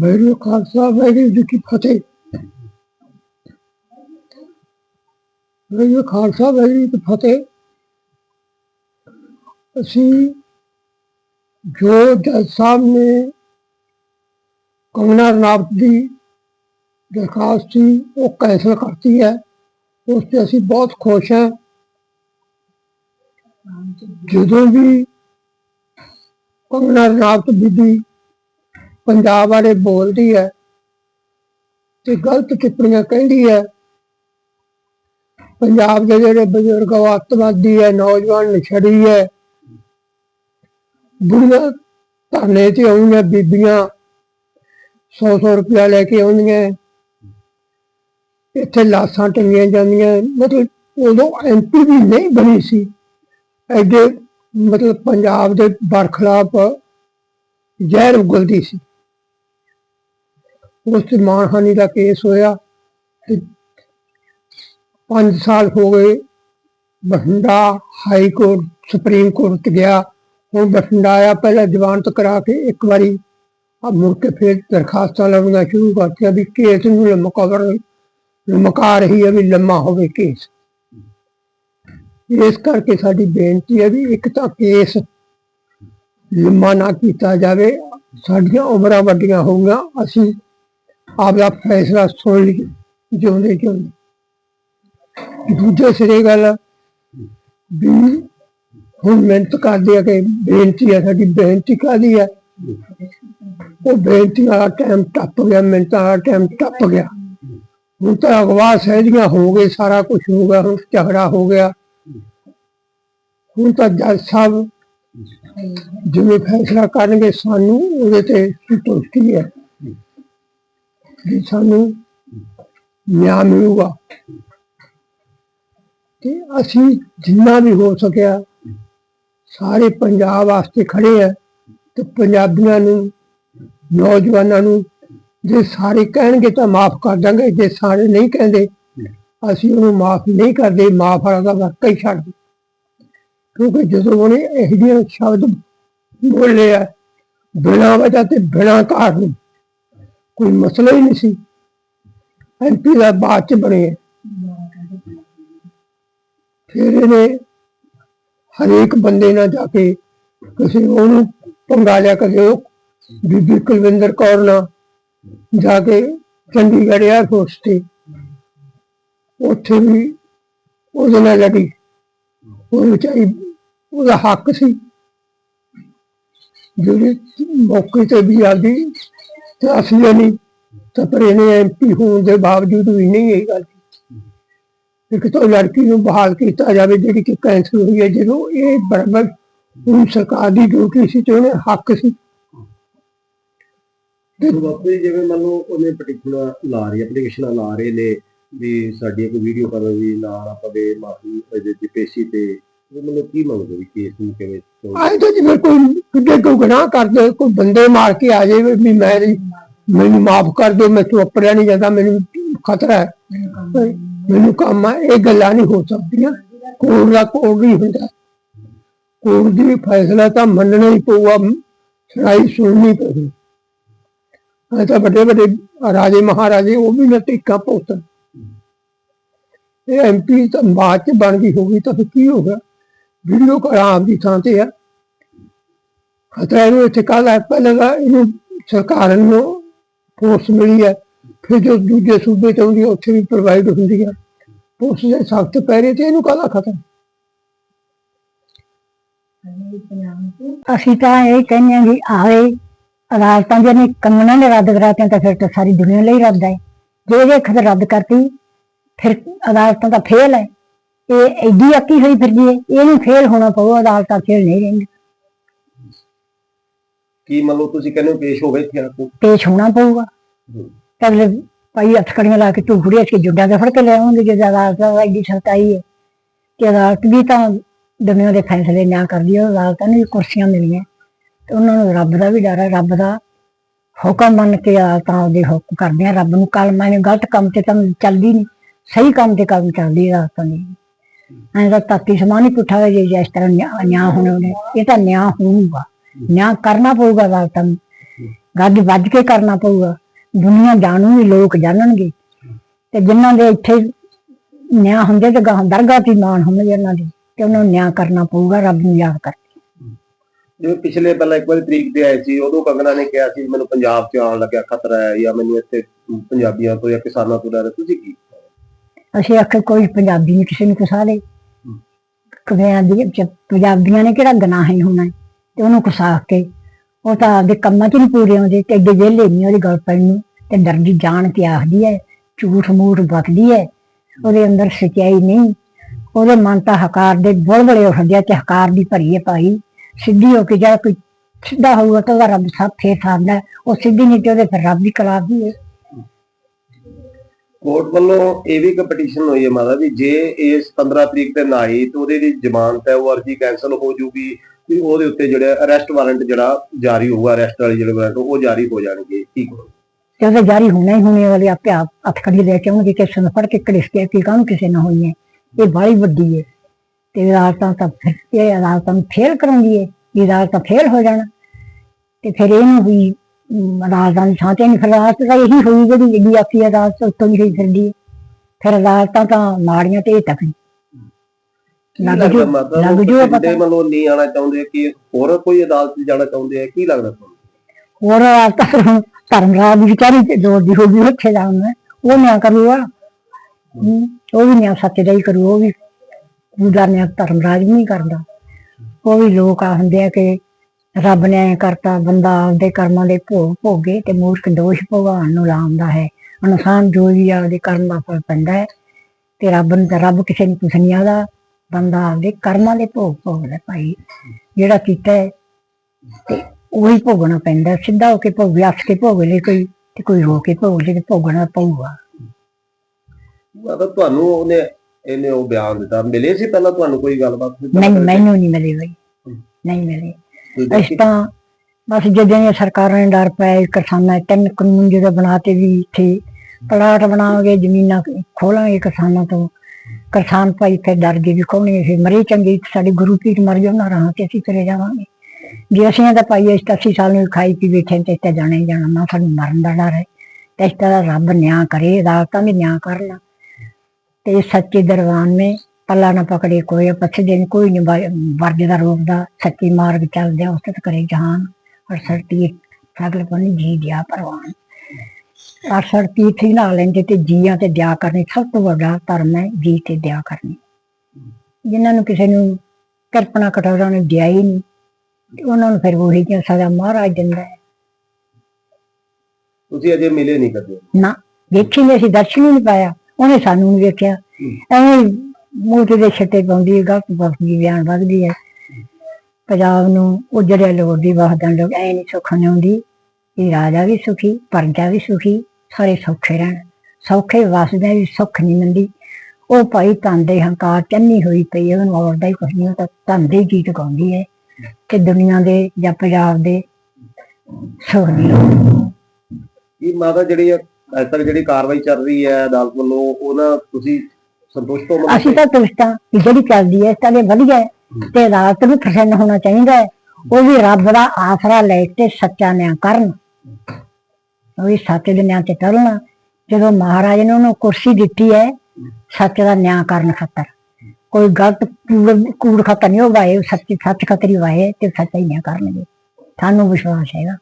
ਵਾਹਿਗੁਰੂ ਖਾਲਸਾ ਵਾਹਿਗੁਰੂ ਜੀ ਕੀ ਫਤਿਹ। ਵਾਹਿਗੁਰੂ ਖਾਲਸਾ ਵਾਹਿਗੁਰੂ ਜੀ ਕੀ ਫਤਿਹ। ਅਸੀਂ ਜੋ ਜੱਜ ਸਾਹਿਬ ਨੇ ਕਮਨਾ ਰਣਾਵਤ ਦੀ ਦਰਖਾਸਤ ਸੀ, ਉਹ ਕੈਂਸਲ ਕਰਤੀ ਹੈ। ਉਸ ਤੇ ਅਸੀਂ ਬਹੁਤ ਖੁਸ਼ ਹਾਂ। ਜਦੋਂ ਵੀ ਕਮਨਾ ਰਣਾਵਤ ਬੀਬੀ ਪੰਜਾਬ ਵਾਲੇ ਬੋਲਦੀ ਹੈ ਤੇ ਗਲਤ ਟਿੱਪਣੀਆਂ ਕਹਿੰਦੀ ਹੈ। ਪੰਜਾਬ ਦੇ ਜਿਹੜੇ ਬਜ਼ੁਰਗ ਉਹ ਅੱਤਵਾਦੀ ਹੈ, ਨੌਜਵਾਨ ਨਸ਼ੜੀ ਹੈ। ਬੁੜੀਆਂ ਧਰਨੇ ਤੇ ਆਉਂਦੀਆਂ, ਬੀਬੀਆਂ 100-100 ਰੁਪਇਆ ਲੈ ਕੇ ਆਉਂਦੀਆਂ। ਇੱਥੇ ਲਾਸਾਂ ਟੰਗੀਆਂ ਜਾਂਦੀਆਂ। ਮਤਲਬ ਉਦੋਂ ਐਮਪੀ ਵੀ ਨਹੀਂ ਬਣੀ ਸੀ। ਐਡੇ ਮਤਲਬ ਪੰਜਾਬ ਦੇ ਬਰਖਲਾਫ ਜ਼ਹਿਰ ਉਗਲਦੀ ਸੀ। ਉਸ ਤੇ ਮਾਨਹਾਨੀ ਦਾ ਕੇਸ ਹੋਇਆ ਤੇ 5 ਸਾਲ ਹੋ ਗਏ Bathinda high court, supreme court ਗਿਆ। ਹੁਣ ਬਠਿੰਡਾ ਆਇਆ, ਪਹਿਲਾਂ ਜ਼ਮਾਨਤ ਕਰਾ ਕੇ ਇੱਕ ਵਾਰੀ ਆ ਮੁੜ ਕੇ ਫਿਰ ਦਰਖਾਸਤਾਂ ਲਾਉਣੀਆਂ ਸ਼ੁਰੂ ਕਰਤੀਆਂ ਵੀ ਕੇਸ ਨੂੰ ਲਮਕਾਵਰ ਲਮਕਾ ਰਹੀ ਹੈ ਵੀ ਲੰਮਾ ਹੋਵੇ ਕੇਸ। ਇਸ ਕਰਕੇ ਸਾਡੀ ਬੇਨਤੀ ਹੈ ਵੀ ਇੱਕ ਤਾਂ ਕੇਸ ਲੰਮਾ ਨਾ ਕੀਤਾ ਜਾਵੇ। ਸਾਡੀਆਂ ਉਮਰਾਂ ਵੱਡੀਆਂ ਹੋਊਗਾ ਅਸੀਂ ਆਪਦਾ ਫੈਸਲਾ ਸੁਣ ਲਈ, ਜਿਉਂਦੇ ਜਿਉਂਦੇ। ਦੂਜੇ ਸਿਰੇ ਗੱਲ, ਵੀ ਹੁਣ ਮਿਹਨਤ ਕਰਦੇ ਆ ਕਿ ਬੇਨਤੀ ਹੈ ਸਾਡੀ ਬੇਨਤੀ ਕਾਹਦੀ ਹੈ ਉਹ ਬੇਨਤੀ ਵਾਲਾ ਟਾਈਮ ਟੱਪ ਗਿਆ, ਮਿਹਨਤਾਂ ਦਾ ਟਾਈਮ ਟੱਪ ਗਿਆ। ਹੁਣ ਤਾਂ ਅਗਵਾ ਸਹਿਜੀਆਂ ਹੋ ਗਏ, ਸਾਰਾ ਕੁਝ ਹੋ ਗਿਆ, ਹੁਣ ਝਗੜਾ ਹੋ ਗਿਆ। ਹੁਣ ਤਾਂ ਜੱਜ ਸਾਹਿਬ ਜਿਵੇਂ ਫੈਸਲਾ ਕਰਨਗੇ, ਸਾਨੂੰ ਉਹਦੇ ਤੇ ਸੰਤੁਸ਼ਟੀ ਹੈ। ਵੀ ਸਾਨੂੰ ਨਿਆਂ ਮਿਲੂਗਾ। ਤੇ ਅਸੀਂ ਜਿੰਨਾ ਵੀ ਹੋ ਸਕਿਆ, ਸਾਰੇ ਪੰਜਾਬ ਵਾਸਤੇ ਖੜੇ ਆ ਤੇ ਪੰਜਾਬੀਆਂ ਨੂੰ, ਨੌਜਵਾਨਾਂ ਨੂੰ ਜੇ ਸਾਰੇ ਕਹਿਣਗੇ ਤਾਂ ਮਾਫ ਕਰ ਦਾਂਗੇ, ਜੇ ਸਾਰੇ ਨਹੀਂ ਕਹਿੰਦੇ, ਅਸੀਂ ਉਹਨੂੰ ਮਾਫ ਨਹੀਂ ਕਰਦੇ, ਮਾਫ ਵਾਲਾ ਦਾ ਹੀ ਛੱਡ ਕਿਉਂਕਿ ਜਦੋਂ ਉਹਨੇ ਇਹੋ ਜਿਹੇ ਸ਼ਬਦ ਬੋਲੇ ਆ, ਬਿਨਾਂ ਵਜ੍ਹਾ ਤੇ ਬਿਨਾਂ ਕਾਰਨ ਕੋਈ ਮਸਲਾ ਹੀ ਨਹੀਂ ਸੀ। ਐਮਪੀ ਦਾ ਬਾਅਦ ਚ ਬਣੇ। ਫਿਰ ਇਹਨੇ ਹਰੇਕ ਬੰਦੇ ਨਾਲ ਜਾ ਕੇ ਕਿਸੇ ਉਹਨੂੰ ਪੰਗਾ ਲਿਆ, ਕਦੇ ਉਹ ਬੀਬੀ ਕੁਲਵਿੰਦਰ ਕੌਰ ਨਾਲ ਜਾ ਕੇ ਚੰਡੀਗੜ੍ਹ 에ਅਰਫੋਰਸ ਤੇ। ਉੱਥੇ ਵੀ ਉਹਦੇ ਨਾਲ ਲੜੀ। ਉਹ ਵਿਚਾਰੀ, ਉਹਦਾ ਹੱਕ ਸੀ। ਜਿਹੜੇ ਮੌਕੇ ਤੇ ਵੀ ਆਦੀ ਤੇ ਅਸਲੀ ਨਹੀਂ, ਤਾਂ ਪਰ ਇਹਨੇ ਐਮਪੀ ਹੋਣ ਦੇ ਬਾਵਜੂਦ ਵੀ ਨਹੀਂ ਇਹ ਗੱਲ ਇੱਕ ਤਾਂ ਲੜਕੀ ਨੂੰ ਬਹਾਲ ਕੀਤਾ ਜਾਵੇ ਜਿਹੜੀ ਕਿ ਕੈਂਸਲ ਹੋਈ ਹੈ, ਜਦੋਂ ਇਹ ਬਰਾਬਰ ਉਹ ਸਰਕਾਰ ਦੀ ਡਿਊਟੀ ਸੀ ਤੇ ਉਹਨੇ ਹੱਕ ਸੀ। ਬਾਪੂ ਜਿਵੇਂ ਮੰਨ ਲਓ ਉਹਨੇ ਪਰਟੀਕੂਲਰ ਲਾ ਰਹੀ ਐਪਲੀਕੇਸ਼ਨਾਂ ਲਾ ਰਹੇ ਨੇ ਵੀ ਸਾਡੀ ਇੱਕ ਵੀਡੀਓ ਕਰੋ ਵੀ ਨਾਲ ਆਪਾਂ ਦੇ ਮਾਫੀ ਇਹਦੇ ਦੀ ਪੇਸ਼ੀ ਤੇ ਉਹ ਮਤਲਬ ਕੀ ਮੰਗਦੇ ਵੀ ਕੇਸ ਨੂੰ ਕਿਵੇਂ ਆਏ ਤਾਂ ਜਿਵੇਂ ਕੋਈ ਕਿੱਡੇ ਕੋਈ ਗੁਨਾਹ ਕਰਦੇ ਕੋਈ ਬੰਦੇ ਮਾਰ ਕੇ ਆ ਜਾਵੇ ਵੀ ਮੈਂ ਮੈਨੂੰ ਮਾਫ ਕਰ ਦਿਓ, ਮੈਂ ਤੋਂ ਅਪੜਿਆ ਨਹੀਂ ਜਾਂਦਾ, ਮੈਨੂੰ ਖਤਰਾ ਹੈ। ਮੈਨੂੰ ਕੰਮ ਆ ਇਹ ਗੱਲਾਂ ਨਹੀਂ ਹੋ ਸਕਦੀਆਂ। ਕੋਰਟ ਦਾ ਕੋਰਟ ਨਹੀਂ ਹੁੰਦਾ। ਕੋਰਟ ਦੀ ਫੈਸਲਾ ਤਾਂ ਮੰਨਣਾ ਹੀ ਪਊਗਾ, ਸੁਣਾਈ ਸੁਣਨੀ ਪਊਗੀ। ਇਹ ਤਾਂ ਵੱਡੇ ਵੱਡੇ ਰਾਜੇ ਮਹਾਰਾਜੇ, ਉਹ ਵੀ ਨਾ ਟਿੱਕਾ ਪੋਤਨ ਇਹ ਐਮਪੀ ਤਾਂ ਬਾਅਦ ਚ ਬਣ ਗਈ ਹੋਗੀ ਤਾਂ ਫਿਰ ਕੀ ਹੋਗਾ ਵੀਡੀਓ ਆਰਾਮ ਦੀ ਥਾਂ ਤੇ ਆ। ਖਤਰਾ ਇਹਨੂੰ ਇੱਥੇ ਕੱਲ ਹੈ ਪਹਿਲਾਂ ਤਾਂ ਇਹਨੂੰ ਸਰਕਾਰ ਨੂੰ ਫੋਰਸ ਮਿਲੀ ਹੈ ਫਿਰ ਜੋ ਦੂਜੇ ਸੂਬੇ ਤੇ ਹੁੰਦੀ ਉੱਥੇ ਵੀ ਪ੍ਰੋਵਾਈਡ ਹੁੰਦੀ ਹੈ ਉਸ ਦੇ ਸਖਤ ਪੈਰੇ ਤੇ ਇਹਨੂੰ ਕਾਹਦਾ ਖਤਰਾ? ਅਸੀਂ ਤਾਂ ਇਹ ਕਹਿੰਦੇ ਹਾਂ ਵੀ ਆਵੇ, ਅਦਾਲਤਾਂ ਜੇ ਨੇ ਕੰਗਣਾ ਨੇ ਰੱਦ ਕਰਾਤੀਆਂ ਤਾਂ ਫਿਰ ਤਾਂ ਸਾਰੀ ਦੁਨੀਆ ਲਈ ਰੱਦ ਹੈ ਜੇ ਜੇ ਖਤ ਰੱਦ ਕਰਤੀ, ਫਿਰ ਅਦਾਲਤਾਂ ਦਾ ਫੇਲ ਹੈ ਇਹ ਐਡੀ ਅੱਕੀ ਹੋਈ ਫਿਰਦੀ ਹੈ ਇਹਨੂੰ ਫੇਲ ਹੋਣਾ ਪਊ ਅਦਾਲਤਾਂ ਫੇਲ ਨਹੀਂ ਰਹਿੰਦੀ। ਕੀ ਮੰਨ ਲਓ ਤੁਸੀਂ ਕਹਿੰਦੇ ਹੋ ਪੇਸ਼ ਹੋਵੇ ਇੱਥੇ ਆਪਕੋ ਪੇਸ਼ ਹੋਣਾ ਪਊਗਾ। ਅਗਲੇ ਭਾਈ ਅਟਕੜੀਆਂ ਲਾ ਕੇ ਝੂਠੜੀਆਂ ਕੇ ਜੁੱਡਾਂ ਦੇ ਫੜ ਕੇ ਲੈ ਆਉਂਦੇ ਜੇ ਅਦਾਲਤ ਐਡੀ ਸਖਤਾਈ ਹੈ ਕਿ ਅਦਾਲਤ ਵੀ ਤਾਂ ਦੁਨੀਆ ਦੇ ਫੈਸਲੇ ਨਾ ਕਰਦੀ ਹੈ ਅਦਾਲਤਾਂ ਨੂੰ ਵੀ ਕੁਰਸੀਆਂ ਮਿਲੀਆਂ। ਤੇ ਉਹਨਾਂ ਨੂੰ ਰੱਬ ਦਾ ਵੀ ਡਰ ਹੈ ਰੱਬ ਦਾ ਹੁਕਮ ਮੰਨ ਕੇ ਆ ਤਾਂ ਉਹਦੇ ਹੁਕਮ ਕਰਦੇ ਆ। ਰੱਬ ਨੂੰ ਕਲਮਾ ਨੇ ਗਲਤ ਕੰਮ ਤੇ ਤਾਂ ਚੱਲਦੀ ਨਹੀਂ ਸਹੀ ਕੰਮ ਤੇ ਕੰਮ ਚੱਲਦੀ ਰਾਤਾਂ ਦੀ। ਐਂ ਤਾਂ ਤਾਤੀ ਸਮਾਨ ਪੁੱਠਾ ਹੋਇਆ ਜੇ ਇਸ ਤਰ੍ਹਾਂ ਨਿਆਂ ਨਿਆਂ ਹੋਣੇ ਉਹਨੇ, ਇਹ ਤਾਂ ਨਿਆਂ ਹੋਊਗਾ। ਨਿਆਂ ਕਰਨਾ ਪਊਗਾ ਅਦਾਲਤਾਂ ਨੂੰ ਗੱਜ ਵੱਜ ਕੇ ਕਰਨਾ ਪਊਗਾ। ਦੁਨੀਆ ਜਾਣੂਗੀ ਲੋਕ ਜਾਣਨਗੇ। ਤੇ ਜਿਨ੍ਹਾਂ ਦੇ ਇੱਥੇ ਨਿਆਂ ਹੁੰਦੇ ਤੇ ਗਾਂ ਦਰਗਾਹ ਦੀ ਮਾਨ ਹੁੰਦੇ ਉਹਨਾਂ ਦੀ, ਤੇ ਉਹਨਾਂ ਨੂੰ ਨਿਆਂ ਕਰਨਾ ਪਊਗਾ, ਰੱਬ ਨੂੰ ਯਾਦ ਕਰਕੇ। ਜਿਵੇਂ ਪਿਛਲੇ ਪਹਿਲਾਂ ਇੱਕ ਵਾਰੀ ਤਰੀਕ ਤੇ ਆਏ ਸੀ, ਉਦੋਂ ਕੰਗਣਾ ਨੇ ਕਿਹਾ ਸੀ, ਮੈਨੂੰ ਪੰਜਾਬ 'ਚ ਆਉਣ ਲੱਗਿਆ ਖਤਰਾ ਹੈ ਜਾਂ ਮੈਨੂੰ ਇੱਥੇ ਪੰਜਾਬੀਆਂ ਤੋਂ ਜਾਂ ਕਿਸਾਨਾਂ ਤੋਂ ਡਰ ਹੈ। ਤੁਸੀਂ ਕੀ ਅਸੀਂ ਆਖੇ ਕੋਈ ਪੰਜਾਬੀ ਨਹੀਂ ਕਿਸੇ ਨੂੰ ਕੁਸਾ ਦੇ ਕਵਿਆਂ ਦੀ ਚ- ਪੰਜਾਬੀਆਂ ਨੇ ਕਿਹੜਾ ਗੁਨਾਹ ਹੀ ਹੋਣਾ ਹੈ ਤੇ ਉਹਨੂੰ ਕੁਸਾ ਕੇ। ਉਹ ਤਾਂ ਆਪਦੇ ਕੰਮਾਂ 'ਚ ਨਹੀਂ ਪੂਰੇ ਆਉਂਦੇ ਤੇ ਐਡੇ ਵਿਹਲੇ ਨਹੀਂ ਉਹਦੀ ਗੱਲ ਪੈਣ ਨੂੰ। ਤੇ ਡਰਦੀ ਜਾਣ ਕੇ ਆਖਦੀ ਹੈ ਝੂਠ ਮੂਠ ਬਕਦੀ ਹੈ। ਉਹਦੇ ਅੰਦਰ ਸਚਾਈ ਨਹੀਂ। ਉਹਦੇ ਮਨ ਤਾਂ ਹਕਾਰ ਦੇ ਬੁਲਬੁਲੇ ਉੱਠਦੇ ਆ ਤੇ ਹਕਾਰ ਦੀ ਭਰੀ ਹੈ ਭਾਈ। ਸਿੱਧੀ ਹੋ ਕੇ ਜਾ ਕੋਈ ਸਿੱਧਾ ਹੋਊਗਾ ਤਾਂ ਉਹਦਾ ਰੱਬ ਸਭ ਫੇਰ ਸਾਹਮਣਾ ਹੈ। ਉਹ ਸਿੱਧੀ ਨਹੀਂ ਤੇ ਉਹਦੇ ਫਿਰ ਰੱਬ ਦੀ ਕਲਾਬ ਵੀ ਹੈ? ਕੋਰਟ ਵੱਲੋਂ ਇਹ ਵੀ ਕੰਪੀਟੀਸ਼ਨ ਹੋਈ ਹੈ ਮਾਤਾ ਵੀ ਜੇ ਇਸ 15 ਤਰੀਕ ਤੇ ਨਾ ਆਈ ਤੇ ਉਹਦੇ ਦੀ ਜ਼ਮਾਨਤ ਹੈ, ਉਹ ਅਰਜੀ ਕੈਨਸਲ ਹੋ ਜੂਗੀ ਤੇ ਉਹਦੇ ਉੱਤੇ ਜਿਹੜਾ ਅਰੈਸਟ ਵਾਰੰਟ ਜਿਹੜਾ ਜਾਰੀ ਹੋਊਗਾ ਅਰੈਸਟ ਵਾਲੀ ਜਿਹੜੇ ਵਾਰੰਟ ਉਹ ਜਾਰੀ ਹੋ ਜਾਣਗੇ ਕੀ ਕਰੋ ਤੇ ਜਾਰੀ ਹੋਣਾ ਹੀ ਹੋਣੇ ਵਾਲੇ ਆਪੇ ਆਪ ਹੱਥਕੜੀ ਲੈ ਕੇ ਆਉਣਗੇ, ਕਿਸੇ ਨੂੰ ਫੜ ਕੇ ਘੜੀਸ ਕੇ ਕੀ ਕਾਹਨੂੰ ਕਿਸੇ ਨਾ ਹੋਈ ਹੈ। ਇਹ ਬਾਹਲੀ ਵੱਡੀ ਹੈ। ਤੇ ਅਦਾਲਤਾਂ ਤਾਂ ਫਿਰ, ਇਹ ਅਦਾਲਤਾਂ ਨੂੰ ਫੇਲ ਕਰਾਉਂਦੀ ਹੈ। ਇਹ ਅਦਾਲਤਾਂ ਫੇਲ ਹੋ ਜਾਣਾ। ਤੇ ਫਿਰ ਇਹਨੂੰ ਵੀ ਅਦਾਲਤਾਂ ਦੀ ਥਾਂ ਤੇ ਨਹੀਂ ਫਿਰ ਤਾਂ ਇਹੀ ਹੋਈ ਜਿਹੜੀ ਜਿਹੜੀ ਆਖੀ ਅਦਾਲਤ ਉੱਤੋਂ ਹੀ ਹੋਈ ਫਿਰਦੀ ਹੈ ਫਿਰ ਅਦਾਲਤਾਂ ਤਾਂ ਮਾੜੀਆਂ ਤੇ ਇਹ ਤੱਕ ਨਹੀਂ ਲੱਗ ਜੂ- ਲੱਗ ਪਤਾ। ਵੱਲੋਂ ਨਹੀਂ ਆਣਾ ਚਾਹੁੰਦੇ ਕਿ ਹੋਰ ਕੋਈ ਅਦਾਲਤ 'ਚ ਜਾਣਾ ਚਾਹੁੰਦੇ ਆ? ਕੀ ਲੱਗਦਾ ਤੁਹਾਨੂੰ? ਹੋਰ ਅਦਾਲਤਾਂ ਫਿਰ ਹੁਣ ਧਰਮਰਾਜ ਦੀ ਵਿਚਾਰੀ ਤੇ ਜ਼ੋਰ ਦੀ ਹੋ ਗਈ ਉੱਥੇ ਜਾਣਾ ਉਹ ਨਿਆਂ ਕਰੂਗਾ ਹਮ, ਉਹ ਵੀ ਨਿਆਂ ਸੱਚ ਦਾ ਹੀ ਕਰੂ ਉਹ ਵੀ। ਪੂਜਾ ਨਿਆਂ ਧਰਮਰਾਜ ਵੀ ਨਹੀਂ ਕਰਦਾ। ਉਹ ਵੀ ਲੋਕ ਆ ਹੁੰਦੇ ਆ ਕਿ ਰੱਬ ਨੇ ਐਂ ਕਰਤਾ ਬੰਦਾ ਆਪਦੇ ਕਰਮਾਂ ਦੇ ਭੋਗ ਭੋਗੇ ਤੇ ਮੂਰਖ ਦੋਸ਼ ਭਗਵਾਨ ਨੂੰ ਲਾਉਂਦਾ ਹੈ। ਇਨਸਾਨ ਜੋ ਵੀ ਆਪਦੇ ਕਰਮ ਦਾ ਫਲ ਪੈਂਦਾ ਹੈ ਤੇ ਰੱਬ ਨੂੰ ਰੱਬ ਕਿਸੇ ਨੂੰ ਕੁਛ ਨਹੀਂ ਆਦਾ ਬੰਦਾ ਆਪਦੇ ਕਰਮਾਂ ਦੇ ਭੋਗ ਭੋਗਦਾ ਭਾਈ। ਜਿਹੜਾ ਕੀਤਾ ਹੈ ਤੇ ਉਹੀ ਭੋਗਣਾ ਪੈਂਦਾ ਸਿੱਧਾ ਹੋ ਕੇ ਭੋਗ ਵਿਆਸ ਕੇ ਭੋਗ ਲੈ ਕੋਈ ਤੇ ਕੋਈ ਰੋ ਕੇ ਭੋਗ ਲੈ ਤੇ ਭੋਗਣਾ ਪਊਗਾ। ਮਾਤਾ ਤੁਹਾਨੂੰ ਉਹਨੇ ਇਹਨੇ ਉਹ ਬਿਆਨ ਦਿੱਤਾ। ਮਿਲੇ ਸੀ ਪਹਿਲਾਂ ਤੁਹਾਨੂੰ ਕੋਈ ਗੱਲਬਾਤ? ਨਹੀਂ ਮੈਨੂੰ ਨਹੀਂ ਮਿਲੇ ਬਈ। ਨਹੀਂ ਮਿਲੇ। ਦੇਖੀ? ਤਾਂ ਬਸ ਜਦੋਂ ਇਹ ਸਰਕਾਰਾਂ ਨੇ ਡਰ ਪਾਇਆ ਕਿਸਾਨਾਂ ਦੇ ਤਿੰਨ ਕਾਨੂੰਨ ਜਦੋਂ ਬਣਾਤੇ ਵੀ ਇੱਥੇ ਪਲਾਟ ਬਣਾਵਾਂਗੇ ਜ਼ਮੀਨਾਂ ਖੋਲਾਂਗੇ ਕਿਸਾਨਾਂ ਤੋਂ। ਕਿਸਾਨ ਭਾਈ ਫਿਰ ਡਰ ਗਏ ਵੀ ਕੌਣ ਇਹ ਮਰੇ ਚੰਗੇ ਸਾਡੇ ਗੁਰੂ ਪੀਰ ਮਰ ਨਾ ਰਹਾਂ ਤੇ ਅਸੀਂ ਕਰੇ ਜਾਵਾਂਗੇ। ਜੇ ਅਸੀਂ ਇਹਦਾ ਭਾਈ ਇਸ 80 ਸਾਲ ਨੂੰ ਖਾਈ ਪੀ ਬੈਠੇ ਤੇ ਇੱਥੇ ਜਾਣਾ ਜਾਣਾ। ਨਾ ਸਾਨੂੰ ਮਰਨ ਦਾ ਡਰ ਹੈ। ਤੇ ਇਸ ਤਰ੍ਹਾਂ ਰੱਬ ਨਿਆਂ ਕਰੇ ਅਦਾਲਤਾਂ ਵੀ ਨਿਆਂ ਕਰਨ। ਤੇ ਸੱਚੇ ਦਰਬਾਨ ਮੇ ਪੱਲਾ ਨਾ ਪਕੜੇ ਕੋਈ ਪਛ ਦਿਨ ਕੋਈ ਨਹੀਂ ਵਰਜ ਦਾ ਰੂਪ ਦਾ ਸੱਚੀ ਮਾਰਗ ਚੱਲਦੇ ਉਸਤ ਕਰੇ ਜਹਾਨ ਔਰ ਸਰਤੀ ਸਗਲ ਪਨ ਜੀ ਦਿਆ ਪਰਵਾਨ ਔਰ ਸਰਤੀ ਥੀ ਨਾ ਲੈਂਦੇ ਤੇ ਜੀਆਂ ਤੇ ਦਿਆ ਕਰਨੀ ਸਭ ਤੋਂ ਵੱਡਾ ਧਰਮ ਹੈ ਜੀ ਤੇ ਦਿਆ ਕਰਨੀ। ਜਿਨ੍ਹਾਂ ਨੂੰ ਕਿਸੇ ਨੂੰ ਕਲਪਨਾ ਕਟੋਰਾ ਨੇ ਦਿਆ ਹੀ ਨਹੀਂ ਤੇ ਉਹਨਾਂ ਨੂੰ ਫਿਰ ਉਹੀ ਜਿਹਾ ਸਜ਼ਾ ਮਹਾਰਾਜ ਦਿੰਦਾ ਹੈ। ਤੁਸੀਂ ਅਜੇ ਮਿਲੇ ਨਹੀਂ ਕਦੇ? ਨਾ ਵੇਖੀ ਨਹੀਂ ਅਸੀਂ ਦਰਸ਼ਨ ਨਹੀਂ ਪਾਇਆ। ਉਹਨੇ ਸਾਨੂੰ ਨਹੀਂ ਵੇਖਿਆ। ਐਵੇਂ ਮੂੰਹ ਤੇ ਛੱਟੇ ਪਾਉਂਦੀ ਹੈ ਗਲਤ ਬਖਦੀ ਬਿਆਨ ਵੱਧਦੀ ਹੈ। ਪੰਜਾਬ ਨੂੰ ਉਜੜਿਆ ਲੋੜ ਦੀ ਵਾਹਦਾਂ ਲੋਕ ਐ ਨਹੀਂ ਸੁੱਖ ਨਹੀਂ ਆਉਂਦੀ ਇਹ ਰਾਜਾ ਵੀ ਸੁਖੀ, ਪਰਜਾ ਵੀ ਸੁਖੀ, ਸਾਰੇ ਸੌਖੇ ਰਹਿਣ। ਸੌਖੇ ਵਸਦੇ ਵੀ ਸੁੱਖ ਨਹੀਂ ਮਿਲਦੀ। ਉਹ ਭਾਈ ਧਨ ਦੇ ਹੰਕਾਰ ਚੰਨੀ ਹੋਈ ਪਈ ਉਹਨੂੰ ਔਰਦਾ ਹੀ ਕੁਛ ਨਹੀਂ ਤਾਂ ਧਨ ਦੇ ਗਾਉਂਦੀ ਹੈ ਕਿ ਦੁਨੀਆ ਦੇ ਜਾਂ ਪੰਜਾਬ ਦੇ ਸੁਖ ਇਹ ਮਾਤਾ ਜਿਹੜੀ ਅਜੇ ਤੱਕ ਜਿਹੜੀ ਕਾਰਵਾਈ ਚੱਲ ਰਹੀ ਹੈ ਅਦਾਲਤ ਵੱਲੋਂ ਉਹਨਾਂ ਤੁਸੀਂ ਸੰਤੁਸ਼ਟ ਹੋ ਮਤਲਬ ਅਸੀਂ ਤਾਂ ਤੁਸਤਾਂ ਜਿਹੜੀ ਚੱਲਦੀ ਹੈ ਇਸ ਤਰ੍ਹਾਂ ਵਧੀਆ ਹੈ ਤੇ ਰਾਤ ਨੂੰ ਪ੍ਰਸੰਨ ਹੋਣਾ ਚਾਹੀਦਾ ਹੈ। ਉਹ ਵੀ ਰੱਬ ਦਾ ਆਸਰਾ ਲੈ ਕੇ ਸੱਚਾ ਨਿਆਂ ਕਰਨ। ਉਹ ਵੀ ਸੱਚ ਦੇ ਨਿਆਂ ਤੇ ਚੱਲਣਾ ਜਦੋਂ ਮਹਾਰਾਜ ਨੇ ਉਹਨੂੰ ਕੁਰਸੀ ਦਿੱਤੀ ਹੈ ਸੱਚ ਦਾ ਨਿਆਂ ਕਰਨ ਖਾਤਰ। ਕੋਈ ਗਲਤ ਕੂੜ- ਖਾਤਰ ਨਹੀਂ ਉਹ ਵਾਏ ਸੱਚ ਸੱਚ ਖਾਤਰ ਹੀ ਵਾਏ ਤੇ ਸੱਚਾ ਹੀ ਨਿਆਂ ਕਰਨਗੇ। ਸਾਨੂੰ ਵਿਸ਼ਵਾਸ ਹੈਗਾ।